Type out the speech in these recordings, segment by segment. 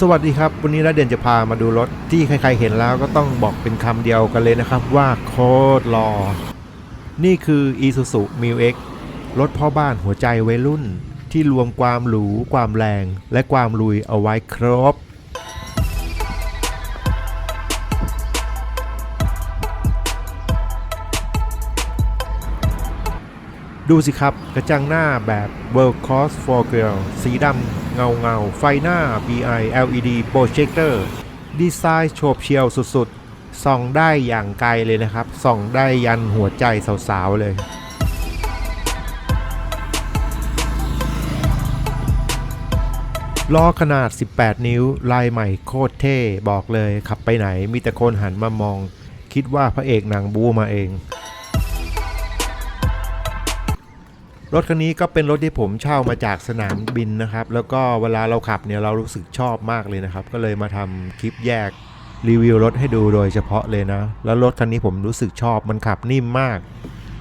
สวัสดีครับ วันนี้ระเด่นจะพามาดูรถที่ใครๆเห็นแล้วก็ต้องบอกเป็นคำเดียวกันเลยนะครับว่าโคตรหล่อนี่คือ Isuzu m i x รถพ่อบ้านหัวใจวัยรุ่น ที่รวมความหรู ความแรง และความลุยเอาไว้ครบ ดูสิครับกระจังหน้าแบบ World Cross for Girl สีดำ เงาเงาไฟหน้า BI LED Projector ดีไซน์โฉบเฉียวสุดๆ ส่องได้อย่างไกลเลยนะครับ ส่องได้ยันหัวใจสาวๆเลยล้อขนาด 18 นิ้ว ลายใหม่โคตรเท่ บอกเลยขับไปไหนมีแต่คนหันมามอง คิดว่าพระเอกหนังบูมาเอง รถคันนี้ก็เป็นรถที่ผมเช่ามาจากสนามบินนะครับ แล้วก็เวลาเราขับเนี่ยเรารู้สึกชอบมากเลยนะครับ ก็เลยมาทำคลิปแยกรีวิวรถให้ดูโดยเฉพาะเลยนะ แล้วรถคันนี้ผมรู้สึกชอบมันขับนิ่มมาก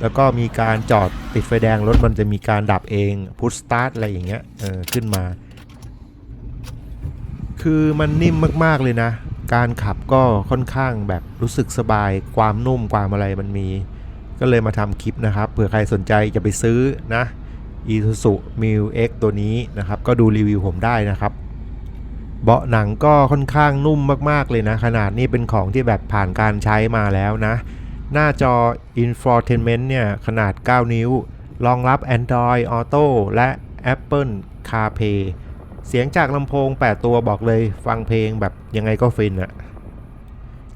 แล้วก็มีการจอดติดไฟแดงรถมันจะมีการดับเองพุชสตาร์ทอะไรอย่างเงี้ยเออขึ้นมา คือมันนิ่มมากๆเลยนะ การขับก็ค่อนข้างแบบรู้สึกสบาย ความนุ่มความอะไรมันมี ก็เลยมาทำคลิปนะครับ เผื่อใครสนใจจะไปซื้อนะ Isuzu m i X ตัวนี้นะครับ ก็ดูรีวิวผมได้นะครับ เบาะหนังก็ค่อนข้างนุ่มมากๆเลยนะ ขนาดนี้เป็นของที่แบบผ่านการใช้มาแล้วนะ หน้าจอ Infotainment เนี่ย ขนาด 9 นิ้ว รองรับ Android Auto และ Apple CarPlay เสียงจากลำโพง 8 ตัวบอกเลยฟังเพลงแบบยังไงก็ฟินอะ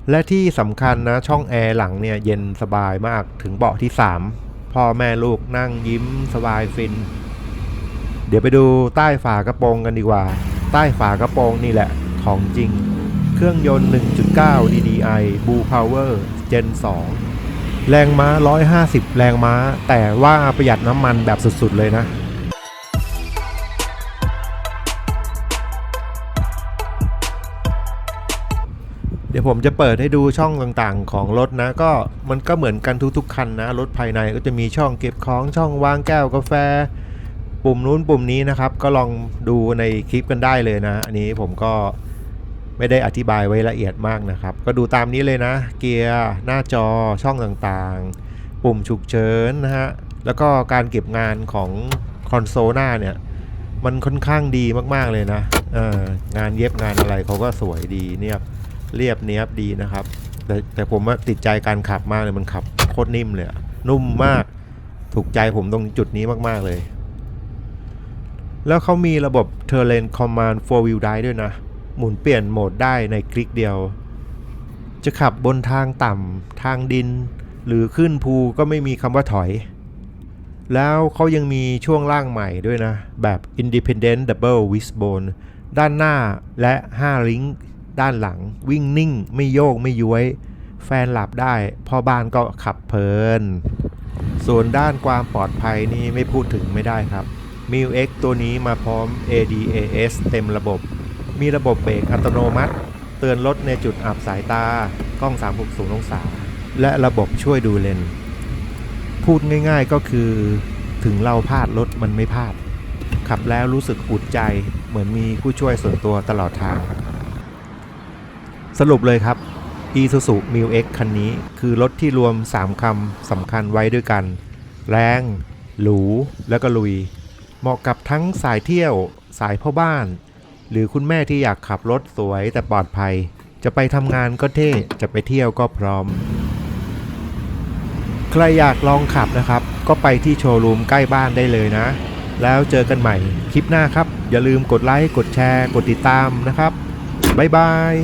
และที่สำคัญนะช่องแอร์หลังเนี่ยเย็นสบายมากถึงเบาะที่ 3 พ่อแม่ลูกนั่งยิ้มสบายฟิน เดี๋ยวไปดูใต้ฝากระโปรงกันดีกว่า ใต้ฝากระโปรงนี่แหละของจริง เครื่องยนต์ 1.9 DDI Blue Power Gen 2 แรงม้า 150 แรงม้า แต่ว่าประหยัดน้ำมันแบบสุดๆเลยนะ ดี๋ยวผมจะเปิดให้ดูช่องต่างๆ ของรถนะ ก็มันก็เหมือนกันทุกๆคันนะ รถภายในก็จะมีช่องเก็บของช่องวางแก้วกาแฟ ปุ่มนู้นปุ่มนี้นะครับ ก็ลองดูในคลิปกันได้เลยนะ อันนี้ผมก็ไม่ได้อธิบายไว้ละเอียดมากนะครับ ก็ดูตามนี้เลยนะ เกียร์หน้าจอช่องต่างๆ ปุ่มฉุกเฉินนะฮะแล้วก็การเก็บงานของคอนโซลหน้าเนี่ยมันค่อนข้างดีมากๆเลยนะงานเย็บงานอะไรเขาก็สวยดีเนี่ย เรียบเนี้ยบดีนะครับ แต่แต่ผมว่าติดใจการขับมากเลยมันขับโคตรนิ่มเลยนุ่มมากถูกใจผมตรงจุดนี้มากๆเลย แล้วเขามีระบบ Terrain Command 4 Wheel Drive ด้วยนะ หมุนเปลี่ยนโหมดได้ในคลิกเดียว จะขับบนทางต่ำทางดิน หรือขึ้นภูก็ไม่มีคำว่าถอย แล้วเขายังมีช่วงล่างใหม่ด้วยนะ แบบ Independent Double Wishbone ด้านหน้าและ 5 ลิงก์ ด้านหลัง วิ่งนิ่ง ไม่โยกไม่ย้วย แฟนหลับได้พ่อบ้านก็ขับเพลิน ส่วนด้านความปลอดภัยนี่ไม่พูดถึงไม่ได้ครับ m i u X ตัวนี้มาพร้อม ADAS เต็มระบบ มีระบบเบรกอัตโนมัติ เตือนรถในจุดอับสายตากล้อง 360 องศา และระบบช่วยดูเลน พูดง่ายๆก็คือถึงเราพลาดรถมันไม่พลาด ขับแล้วรู้สึกอุ่นใจเหมือนมีผู้ช่วยส่วนตัวตลอดทาง สรุปเลยครับ Isuzu m i X คันนี้คือรถที่รวม 3 คำสำคัญไว้ด้วยกัน แรง หรู แล้วก็ลุย เหมาะกับทั้งสายเที่ยว สายพ่อบ้าน หรือคุณแม่ที่อยากขับรถสวยแต่ปลอดภัย จะไปทำงานก็เท่ จะไปเที่ยวก็พร้อม ใครอยากลองขับนะครับ ก็ไปที่โชว์รูมใกล้บ้านได้เลยนะ แล้วเจอกันใหม่คลิปหน้าครับ อย่าลืมกดไลค์ กดแชร์ กดติดตามนะครับบ๊ายบาย